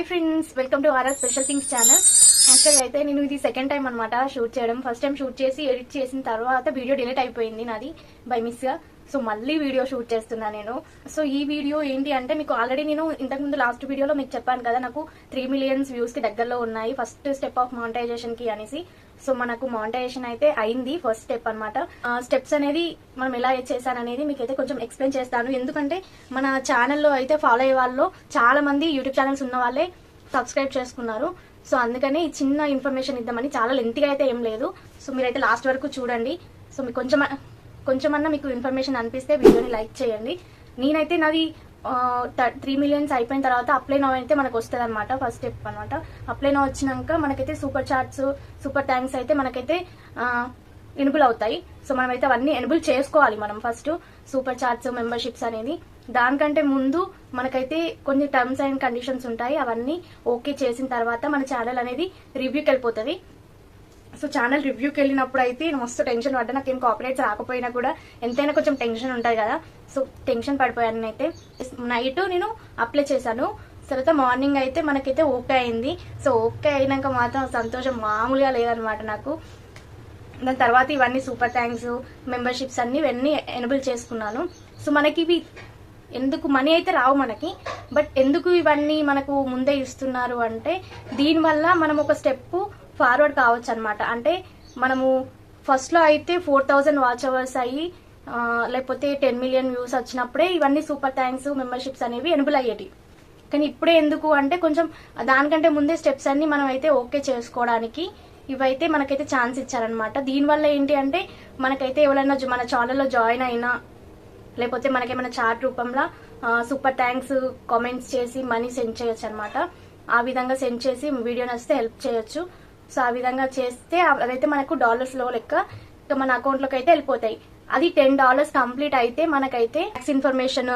Hi friends welcome to RR special things channel. యాక్చువల్గా అయితే నేను ఇది సెకండ్ టైం అనమాట షూట్ చేయడం. ఫస్ట్ టైం షూట్ చేసి ఎడిట్ చేసిన తర్వాత వీడియో డిలీట్ అయిపోయింది నాది బై మిస్గా సో మళ్ళీ వీడియో షూట్ చేస్తున్నా నేను. సో ఈ వీడియో ఏంటి అంటే మీకు ఆల్రెడీ నేను ఇంతకుముందు లాస్ట్ వీడియోలో మీకు చెప్పాను కదా నాకు త్రీ మిలియన్స్ వ్యూస్కి దగ్గరలో ఉన్నాయి. ఫస్ట్ స్టెప్ ఆఫ్ మానిటైజేషన్కి అనేసి. సో మనకు మానిటైజేషన్ అయితే అయింది ఫస్ట్ స్టెప్ అనమాట స్టెప్స్ అనేది మనం ఎలా చేశాననేది మీకు అయితే కొంచెం ఎక్స్ప్లెయిన్ చేస్తాను. ఎందుకంటే మన ఛానల్లో అయితే ఫాలో అయ్యే వాళ్ళు చాలా మంది యూట్యూబ్ ఛానల్స్ ఉన్న వాళ్ళే సబ్స్క్రైబ్ చేసుకున్నారు. సో అందుకని ఈ చిన్న ఇన్ఫర్మేషన్ ఇద్దామని చాలా లెంత్గా అయితే ఏం లేదు. సో మీరైతే లాస్ట్ వరకు చూడండి. సో మీకు కొంచెం కొంచెమన్నా మీకు ఇన్ఫర్మేషన్ అనిపిస్తే వీడియోని లైక్ చేయండి. నేనైతే నాది త్రీ మిలియన్స్ అయిపోయిన తర్వాత అప్లై నో అయితే మనకు వస్తుంది అనమాట ఫస్ట్ స్టెప్ అనమాట అప్లై నో వచ్చినాక మనకైతే సూపర్ చార్ట్స్ సూపర్ థ్యాంక్స్ అయితే మనకైతే ఎనుబుల్ అవుతాయి. సో మనమైతే అవన్నీ ఎనుబుల్ చేసుకోవాలి మనం ఫస్ట్ సూపర్ చార్ట్స్ మెంబర్షిప్స్ అనేది. దానికంటే ముందు మనకైతే కొన్ని టర్మ్స్ అండ్ కండిషన్స్ ఉంటాయి. అవన్నీ ఓకే చేసిన తర్వాత మన ఛానల్ అనేది రివ్యూకి వెళ్ళిపోతుంది. సో ఛానల్ రివ్యూకి వెళ్ళినప్పుడు అయితే మస్తు టెన్షన్ పడ్డా. నాకేం కాపరేట్స్ రాకపోయినా కూడా ఎంతైనా కొంచెం టెన్షన్ ఉంటుంది కదా. సో టెన్షన్ పడిపోయాను అయితే నైట్ నేను అప్లై చేశాను. తర్వాత మార్నింగ్ అయితే మనకైతే ఓకే అయింది. సో ఓకే అయినాక మాత్రం సంతోషం మామూలుగా లేదనమాట నాకు. దాని తర్వాత ఇవన్నీ సూపర్ థ్యాంక్స్ మెంబర్షిప్స్ అన్ని ఇవన్నీ ఎనబుల్ చేసుకున్నాను. సో మనకి ఇవి ఎందుకు మనీ అయితే రావు మనకి బట్ ఎందుకు ఇవన్నీ మనకు ముందే ఇస్తున్నారు అంటే దీనివల్ల మనం ఒక స్టెప్ ఫార్వర్డ్ కావచ్చు అనమాట అంటే మనము ఫస్ట్లో అయితే ఫోర్ థౌజండ్ వాచ్ అవర్స్ అయ్యి లేకపోతే టెన్ మిలియన్ వ్యూస్ వచ్చినప్పుడే ఇవన్నీ సూపర్ థ్యాంక్స్ మెంబర్షిప్స్ అనేవి ఎనుబుల్ అయ్యేటి కానీ ఇప్పుడే ఎందుకు అంటే కొంచెం దానికంటే ముందే స్టెప్స్ అన్ని మనం అయితే ఓకే చేసుకోవడానికి ఇవైతే మనకైతే ఛాన్స్ ఇచ్చారనమాట దీనివల్ల ఏంటి అంటే మనకైతే ఎవరైనా మన ఛానల్లో జాయిన్ అయినా లేకపోతే మనకేమైనా చార్ట్ రూపంలో సూపర్ థ్యాంక్స్ కామెంట్స్ చేసి మనీ సెండ్ చేయొచ్చు అనమాట ఆ విధంగా సెండ్ చేసి వీడియో నచ్చితే హెల్ప్ చేయొచ్చు. సో ఆ విధంగా చేస్తే అదైతే మనకు డాలర్స్లో లెక్క మన అకౌంట్లోకి అయితే వెళ్ళిపోతాయి. అది టెన్ డాలర్స్ కంప్లీట్ అయితే మనకైతే tax information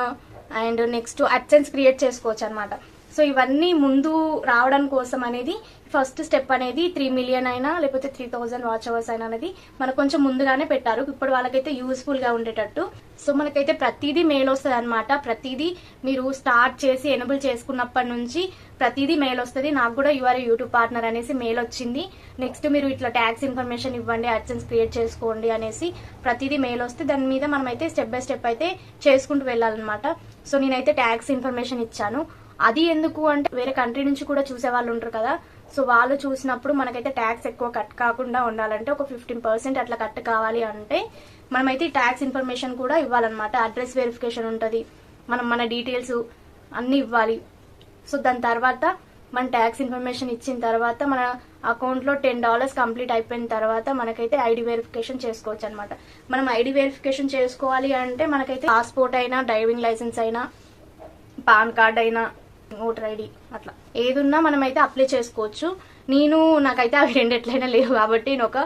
and next AdSense create చేసుకోవచ్చు అనమాట సో ఇవన్నీ ముందు రావడం కోసం అనేది ఫస్ట్ స్టెప్ అనేది త్రీ మిలియన్ అయినా లేకపోతే త్రీ థౌజండ్ వాచ్ అవర్స్ అయినా అనేది మనకు కొంచెం ముందుగానే పెట్టారు. ఇప్పుడు వాళ్ళకైతే యూస్ఫుల్గా ఉండేటట్టు. సో మనకైతే ప్రతిదీ మెయిల్ వస్తుంది అనమాట ప్రతిదీ మీరు స్టార్ట్ చేసి ఎనబుల్ చేసుకున్నప్పటి నుంచి ప్రతిదీ మెయిల్ వస్తుంది. నాకు కూడా యువర్ యూట్యూబ్ పార్ట్నర్ అనేసి మెయిల్ వచ్చింది. నెక్స్ట్ మీరు ఇట్లా ట్యాక్స్ ఇన్ఫర్మేషన్ ఇవ్వండి అడ్సెన్స్ క్రియేట్ చేసుకోండి అనేసి ప్రతిదీ మెయిల్ వస్తే దాని మీద మనం అయితే స్టెప్ బై స్టెప్ అయితే చేసుకుంటూ వెళ్ళాలన్నమాట. సో నేనైతే ట్యాక్స్ ఇన్ఫర్మేషన్ ఇచ్చాను. అది ఎందుకు అంటే వేరే కంట్రీ నుంచి కూడా చూసే వాళ్ళు ఉంటారు కదా. సో వాళ్ళు చూసినప్పుడు మనకైతే ట్యాక్స్ ఎక్కువ కట్ కాకుండా ఉండాలంటే ఒక ఫిఫ్టీన్ పర్సెంట్ అట్లా కట్ కావాలి అంటే మనమైతే ట్యాక్స్ ఇన్ఫర్మేషన్ కూడా ఇవ్వాలన్నమాట. అడ్రస్ వెరిఫికేషన్ ఉంటుంది. మనం మన డీటెయిల్స్ అన్ని ఇవ్వాలి. సో దాని తర్వాత మన ట్యాక్స్ ఇన్ఫర్మేషన్ ఇచ్చిన తర్వాత మన అకౌంట్లో టెన్ డాలర్స్ కంప్లీట్ అయిపోయిన తర్వాత మనకైతే ఐడి వెరిఫికేషన్ చేసుకోవచ్చు అనమాట మనం ఐడి వెరిఫికేషన్ చేసుకోవాలి అంటే మనకైతే పాస్పోర్ట్ అయినా డ్రైవింగ్ లైసెన్స్ అయినా పాన్ కార్డ్ అయినా ఓటర్ ఐడి అట్లా. ఏదున్నా మనమైతే అప్లై చేసుకోవచ్చు. నేను నాకైతే అవి రెండు ఎట్లయినా లేవు కాబట్టి నేను ఒక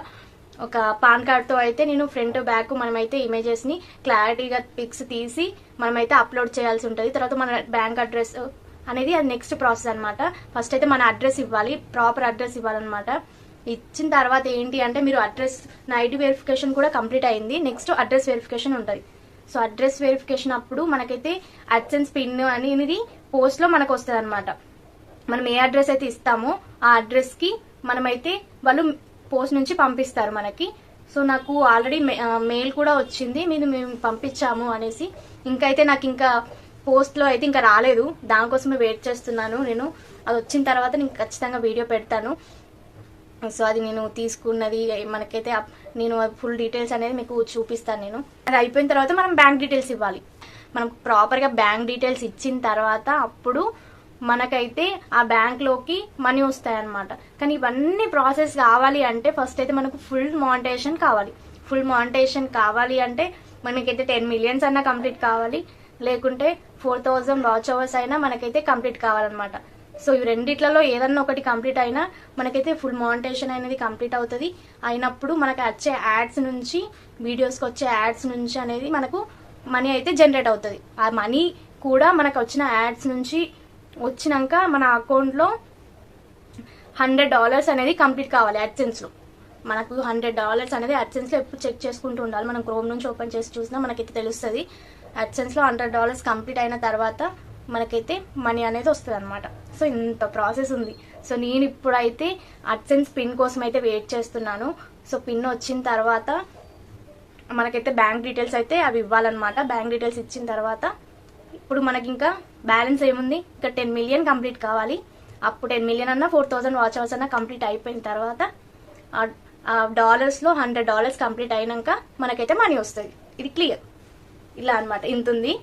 ఒక పాన్ కార్డ్తో అయితే నేను ఫ్రంట్ బ్యాక్ మనమైతే ఇమేజెస్ని క్లారిటీగా పిక్స్ తీసి మనమైతే అప్లోడ్ చేయాల్సి ఉంటుంది. తర్వాత మన బ్యాంక్ అడ్రస్ అనేది అది నెక్స్ట్ ప్రాసెస్ అనమాట ఫస్ట్ అయితే మన అడ్రస్ ఇవ్వాలి ప్రాపర్ అడ్రస్ ఇవ్వాలన్నమాట. ఇచ్చిన తర్వాత ఏంటి అంటే మీరు అడ్రస్ నా ఐడి వెరిఫికేషన్ కూడా కంప్లీట్ అయింది. నెక్స్ట్ అడ్రస్ వెరిఫికేషన్ ఉంటుంది. సో అడ్రస్ వెరిఫికేషన్ అప్పుడు మనకైతే అడ్సెన్స్ పిన్ అనేది పోస్ట్లో మనకు వస్తుంది అనమాట మనం ఏ అడ్రస్ అయితే ఇస్తామో ఆ అడ్రస్కి మనమైతే వాళ్ళు పోస్ట్ నుంచి పంపిస్తారు మనకి. సో నాకు ఆల్రెడీ మెయిల్ కూడా వచ్చింది మీరు మేము పంపించాము అనేసి. ఇంకైతే నాకు ఇంకా పోస్ట్లో అయితే ఇంకా రాలేదు. దానికోసమే వెయిట్ చేస్తున్నాను నేను. అది వచ్చిన తర్వాత నేను ఖచ్చితంగా వీడియో పెడతాను. సో అది నేను తీసుకున్నది మనకైతే అప్- నేను ఫుల్ డీటెయిల్స్ అనేది మీకు చూపిస్తాను నేను. అది అయిపోయిన తర్వాత మనం బ్యాంక్ డీటెయిల్స్ ఇవ్వాలి. మనం ప్రాపర్గా బ్యాంక్ డీటెయిల్స్ ఇచ్చిన తర్వాత అప్పుడు మనకైతే ఆ బ్యాంక్లోకి మనీ వస్తాయన్నమాట. కానీ ఇవన్నీ ప్రాసెస్ కావాలి అంటే ఫస్ట్ అయితే మనకు ఫుల్ మానిటేషన్ కావాలి. ఫుల్ మానిటేషన్ కావాలి అంటే మనకైతే టెన్ మిలియన్స్ అన్నా కంప్లీట్ కావాలి. లేకుంటే ఫోర్ థౌజండ్ వాచ్ అవర్స్ అయినా మనకైతే కంప్లీట్ కావాలన్నమాట. సో ఈ రెండిట్లలో ఏదన్నా ఒకటి కంప్లీట్ అయినా మనకైతే ఫుల్ మానిటేషన్ అనేది కంప్లీట్ అవుతుంది. అయినప్పుడు మనకు వచ్చే యాడ్స్ నుంచి వీడియోస్కి వచ్చే యాడ్స్ నుంచి అనేది మనకు మనీ అయితే జనరేట్ అవుతుంది. ఆ మనీ కూడా మనకు వచ్చిన యాడ్స్ నుంచి వచ్చినాక మన అకౌంట్లో హండ్రెడ్ డాలర్స్ అనేది కంప్లీట్ కావాలి యాడ్సెన్స్లో మనకు హండ్రెడ్ డాలర్స్ అనేది అడ్సెన్స్లో ఎప్పుడు చెక్ చేసుకుంటూ ఉండాలి. మనం క్రోమ్ నుంచి ఓపెన్ చేసి చూసినా మనకైతే తెలుస్తుంది. అడ్సెన్స్లో హండ్రెడ్ డాలర్స్ కంప్లీట్ అయిన తర్వాత మనకైతే మనీ అనేది వస్తుంది అనమాట సో ఇంత ప్రాసెస్ ఉంది. సో నేను ఇప్పుడైతే అడ్సెన్స్ పిన్ కోసం అయితే వెయిట్ చేస్తున్నాను. సో పిన్ వచ్చిన తర్వాత మనకైతే బ్యాంక్ డీటెయిల్స్ అయితే అవి ఇవ్వాలన్నమాట. బ్యాంక్ డీటెయిల్స్ ఇచ్చిన తర్వాత ఇప్పుడు మనకి ఇంకా బ్యాలెన్స్ ఏముంది? ఇంకా టెన్ మిలియన్ కంప్లీట్ కావాలి. అప్పుడు టెన్ మిలియన్ అన్న ఫోర్ థౌసండ్ వాచ్ అవర్స్ అన్న కంప్లీట్ అయిపోయిన తర్వాత ఆ- ఆ డాలర్స్లో హండ్రెడ్ డాలర్స్ కంప్లీట్ అయినాక మనకైతే మనీ వస్తుంది. ఇది క్లియర్ ఇలా అన్నమాట. ఇంత ఉంది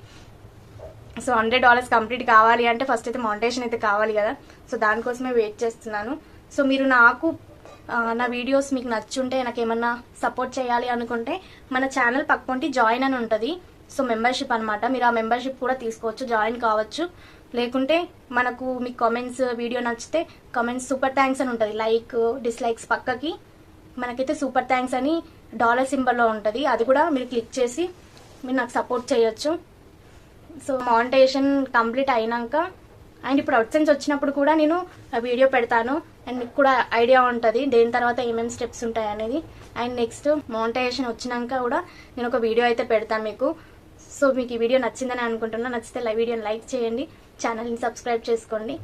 సో హండ్రెడ్ డాలర్స్ కంప్లీట్ కావాలి అంటే ఫస్ట్ అయితే మౌంటేషన్ అయితే కావాలి కదా. సో దానికోసమే వెయిట్ చేస్తున్నాను. సో మీరు నాకు నా వీడియోస్ మీకు నచ్చుంటే నాకు ఏమన్నా సపోర్ట్ చేయాలి అనుకుంటే మన ఛానల్ పక్కంటి జాయిన్ అని ఉంటుంది. సో మెంబర్షిప్ అనమాట మీరు ఆ మెంబర్షిప్ కూడా తీసుకోవచ్చు జాయిన్ కావచ్చు. లేకుంటే మనకు మీ కామెంట్స్ వీడియో నచ్చితే కామెంట్స్ సూపర్ థ్యాంక్స్ అని ఉంటుంది. లైక్ డిస్లైక్స్ పక్కకి. మనకైతే సూపర్ థ్యాంక్స్ అని డాలర్ సింబల్లో ఉంటుంది. అది కూడా మీరు క్లిక్ చేసి మీరు నాకు సపోర్ట్ చేయొచ్చు. సో మానిటైజేషన్ కంప్లీట్ అయినాక అండ్ ఇప్పుడు అవుట్ సెన్స్ వచ్చినప్పుడు కూడా నేను ఆ వీడియో పెడతాను. అండ్ మీకు కూడా ఐడియా ఉంటుంది దేని తర్వాత ఏమేమి స్టెప్స్ ఉంటాయి అనేది. అండ్ నెక్స్ట్ మానిటైజేషన్ వచ్చినాక కూడా నేను ఒక వీడియో అయితే పెడతాను మీకు. సో మీకు ఈ వీడియో నచ్చిందని అనుకుంటున్నా. నచ్చితే వీడియోని లైక్ చేయండి. ఛానల్ని సబ్స్క్రైబ్ చేసుకోండి.